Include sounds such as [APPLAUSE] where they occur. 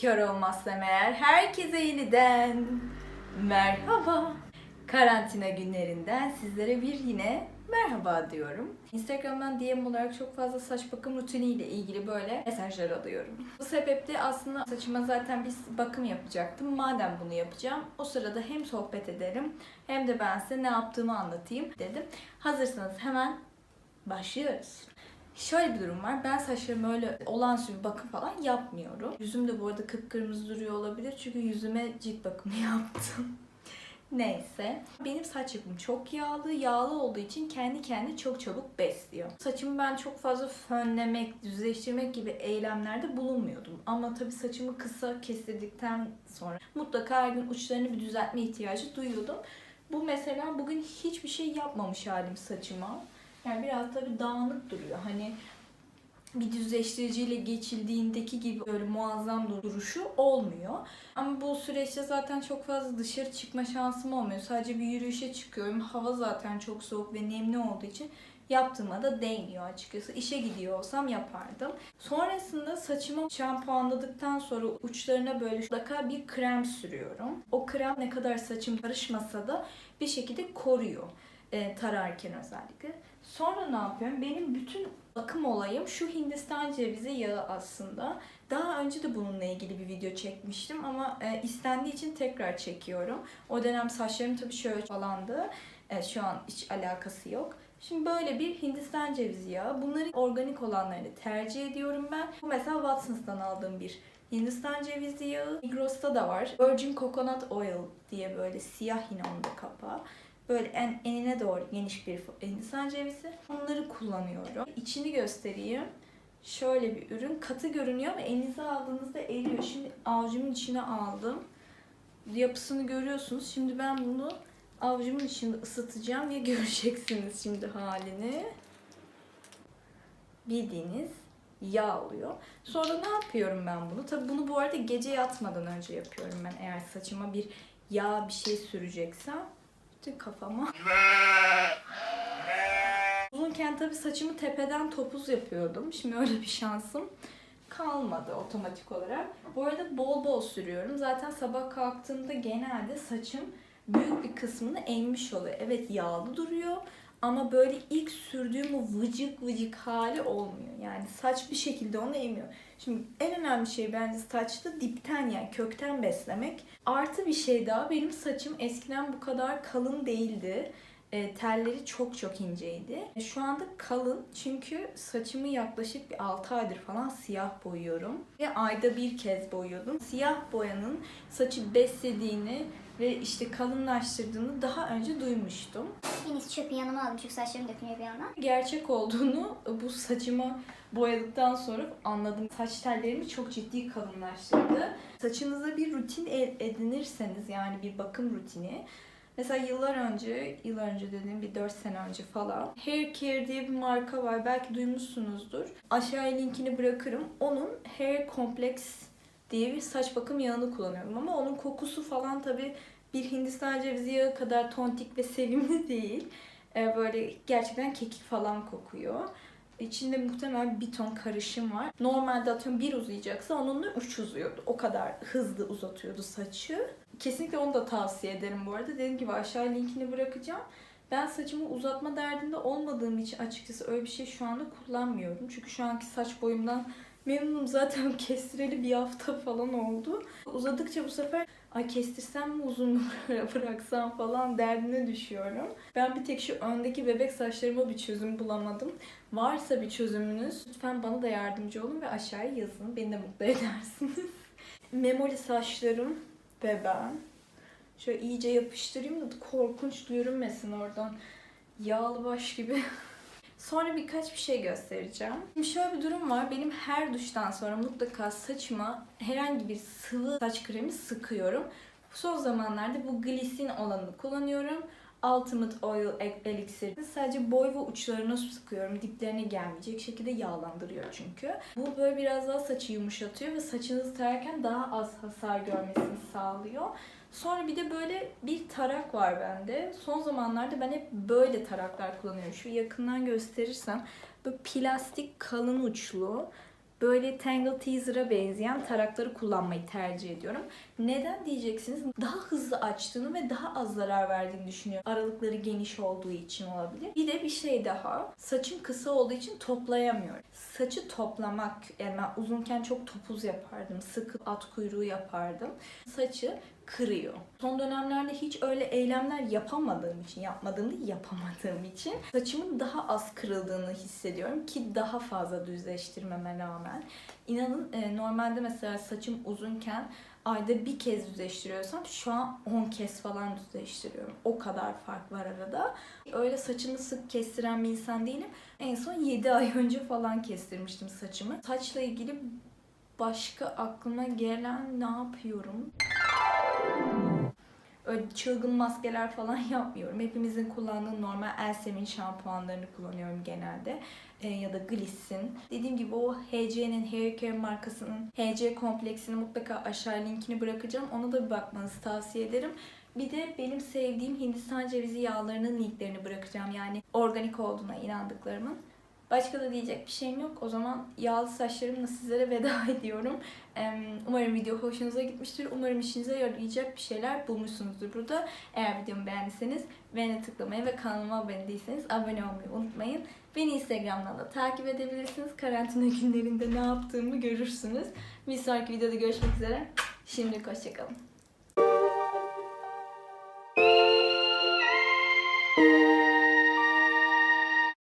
Kör olmazsam eğer herkese yeniden merhaba. Karantina günlerinden sizlere bir yine merhaba diyorum. Instagram'dan DM olarak çok fazla saç bakım rutiniyle ilgili böyle mesajlar alıyorum. Bu sebeple aslında saçıma zaten bir bakım yapacaktım. Madem bunu yapacağım o sırada hem sohbet ederim hem de ben size ne yaptığımı anlatayım dedim. Hazırsanız hemen başlıyoruz. Şöyle bir durum var. Ben saçlarıma öyle olağanüstü bir bakım falan yapmıyorum. Yüzüm de bu arada kıpkırmızı duruyor olabilir. Çünkü yüzüme cilt bakımı [LAUGHS] yaptım. Neyse. Benim saç yapım çok yağlı. Yağlı olduğu için kendi kendini çok çabuk besliyor. Saçımı ben çok fazla fönlemek, düzleştirmek gibi eylemlerde bulunmuyordum. Ama tabii saçımı kısa kestirdikten sonra mutlaka her gün uçlarını bir düzeltme ihtiyacı duyuyordum. Bu mesela bugün hiçbir şey yapmamış halim saçıma. Yani biraz tabii dağınık duruyor. Hani bir düzleştiriciyle geçildiğindeki gibi böyle muazzam duruşu olmuyor. Ama bu süreçte zaten çok fazla dışarı çıkma şansım olmuyor. Sadece bir yürüyüşe çıkıyorum. Hava zaten çok soğuk ve nemli olduğu için yaptığıma da değmiyor açıkçası. İşe gidiyor olsam yapardım. Sonrasında saçımı şampuanladıktan sonra uçlarına böyle mutlaka bir krem sürüyorum. O krem ne kadar saçım karışmasa da bir şekilde koruyor. E, tararken özellikle. Sonra ne yapıyorum? Benim bütün bakım olayım şu Hindistan cevizi yağı aslında. Daha önce de bununla ilgili bir video çekmiştim ama e, istendiği için tekrar çekiyorum. O dönem saçlarım tabii şöyle falandı. E, şu an hiç alakası yok. Şimdi böyle bir Hindistan cevizi yağı. Bunların organik olanlarını tercih ediyorum ben. Bu mesela Watsons'tan aldığım bir Hindistan cevizi yağı. Migros'ta da var. Virgin Coconut Oil diye böyle siyah yine onun kapağı. Böyle en enine doğru geniş bir Hindistan cevizi. Onları kullanıyorum. İçini göstereyim. Şöyle bir ürün. Katı görünüyor ve elinize aldığınızda eriyor. Şimdi avucumun içine aldım. Yapısını görüyorsunuz. Şimdi ben bunu avucumun içinde ısıtacağım ve [LAUGHS] göreceksiniz şimdi halini. Bildiğiniz yağ oluyor. Sonra ne yapıyorum ben bunu? Tabi bunu bu arada gece yatmadan önce yapıyorum ben eğer saçıma bir yağ bir şey süreceksem. Bütün kafama. [LAUGHS] Uzunken tabi saçımı tepeden topuz yapıyordum. Şimdi öyle bir şansım kalmadı otomatik olarak. Bu arada bol bol sürüyorum. Zaten sabah kalktığımda genelde saçım büyük bir kısmını emmiş oluyor. Evet yağlı duruyor ama böyle ilk sürdüğüm o vıcık vıcık hali olmuyor. Yani saç bir şekilde onu emiyor. Şimdi en önemli şey bence saçta dipten yani kökten beslemek. Artı bir şey daha benim saçım eskiden bu kadar kalın değildi. E, telleri çok çok inceydi. E, Şu anda kalın çünkü saçımı yaklaşık bir 6 aydır falan siyah boyuyorum. Ve ayda bir kez boyuyordum. Siyah boyanın saçı beslediğini ve işte kalınlaştırdığını daha önce duymuştum. En iyisi çöpü yanıma aldım çünkü saçlarım dökülüyor bir yandan. Gerçek olduğunu bu saçımı boyadıktan sonra anladım. Saç tellerimi çok ciddi kalınlaştırdı. Saçınıza bir rutin e- edinirseniz yani bir bakım rutini Mesela yıllar önce, yıl önce dediğim bir 4 sene önce falan Hair Care diye bir marka var. Belki duymuşsunuzdur. Aşağıya linkini bırakırım. Onun Hair Complex diye bir saç bakım yağını kullanıyorum. Ama onun kokusu falan tabii bir Hindistan cevizi yağı kadar tontik ve sevimli [LAUGHS] değil. Ee, böyle gerçekten kekik falan kokuyor. İçinde muhtemelen bir ton karışım var. Normalde atıyorum bir uzayacaksa onunla üç uzuyordu. O kadar hızlı uzatıyordu saçı. Kesinlikle onu da tavsiye ederim bu arada. Dediğim gibi aşağı linkini bırakacağım. Ben saçımı uzatma derdinde olmadığım için açıkçası öyle bir şey şu anda kullanmıyorum. Çünkü şu anki saç boyumdan memnunum. Zaten [LAUGHS] kestireli bir hafta falan oldu. Uzadıkça bu sefer ay kestirsem mi uzun [LAUGHS] bıraksam falan derdine düşüyorum. Ben bir tek şu öndeki bebek saçlarıma bir çözüm bulamadım. Varsa bir çözümünüz lütfen bana da yardımcı olun ve aşağıya yazın. Beni de mutlu [LAUGHS] edersiniz. Memoli saçlarım ve ben. Şöyle iyice yapıştırayım da korkunç görünmesin oradan. Yağlı baş gibi. [LAUGHS] Sonra birkaç bir şey göstereceğim. Şimdi şöyle bir durum var. Benim her duştan sonra mutlaka saçıma herhangi bir sıvı saç kremi sıkıyorum. Son zamanlarda bu glisin olanını kullanıyorum. Ultimate Oil Elixir. Sadece boy ve uçlarına sıkıyorum. Diplerine gelmeyecek şekilde yağlandırıyor çünkü. Bu böyle biraz daha saçı yumuşatıyor ve saçınızı tararken daha az hasar görmesini sağlıyor. Sonra bir de böyle bir tarak var bende. Son zamanlarda ben hep böyle taraklar kullanıyorum. Şu yakından gösterirsem böyle plastik kalın uçlu böyle Tangle Teaser'a benzeyen tarakları kullanmayı tercih ediyorum. Neden diyeceksiniz? Daha hızlı açtığını ve daha az zarar verdiğini düşünüyorum. Aralıkları geniş olduğu için olabilir. Bir de bir şey daha. Saçım kısa olduğu için toplayamıyorum. Saçı toplamak, yani ben uzunken çok topuz yapardım. Sıkı at kuyruğu yapardım. Saçı kırıyor. Son dönemlerde hiç öyle eylemler yapamadığım için, yapmadığım yapamadığım için saçımın daha az kırıldığını hissediyorum ki daha fazla düzleştirmeme rağmen. İnanın e, normalde mesela saçım uzunken ayda bir kez düzleştiriyorsam şu an 10 kez falan düzleştiriyorum. O kadar fark var arada. Öyle saçını sık kestiren bir insan değilim. En son 7 ay önce falan kestirmiştim saçımı. Saçla ilgili başka aklıma gelen ne yapıyorum? Öyle çılgın maskeler falan [LAUGHS] yapmıyorum. Hepimizin kullandığı normal Elsem'in şampuanlarını kullanıyorum genelde. Ee, ya da Gliss'in. Dediğim gibi o HC'nin, Hair Care markasının HC kompleksini mutlaka aşağı linkini bırakacağım. Ona da bir bakmanızı tavsiye ederim. Bir de benim sevdiğim Hindistan cevizi yağlarının linklerini bırakacağım. Yani organik olduğuna inandıklarımın. Başka da diyecek bir şeyim yok. O zaman yağlı saçlarımla sizlere veda [LAUGHS] ediyorum. Umarım video hoşunuza gitmiştir. Umarım işinize yarayacak bir şeyler bulmuşsunuzdur burada. Eğer videomu beğendiyseniz beğene tıklamayı ve kanalıma abone değilseniz abone olmayı unutmayın. Beni Instagram'dan da takip edebilirsiniz. Karantina günlerinde ne yaptığımı görürsünüz. Bir sonraki videoda görüşmek üzere. Şimdilik hoşçakalın.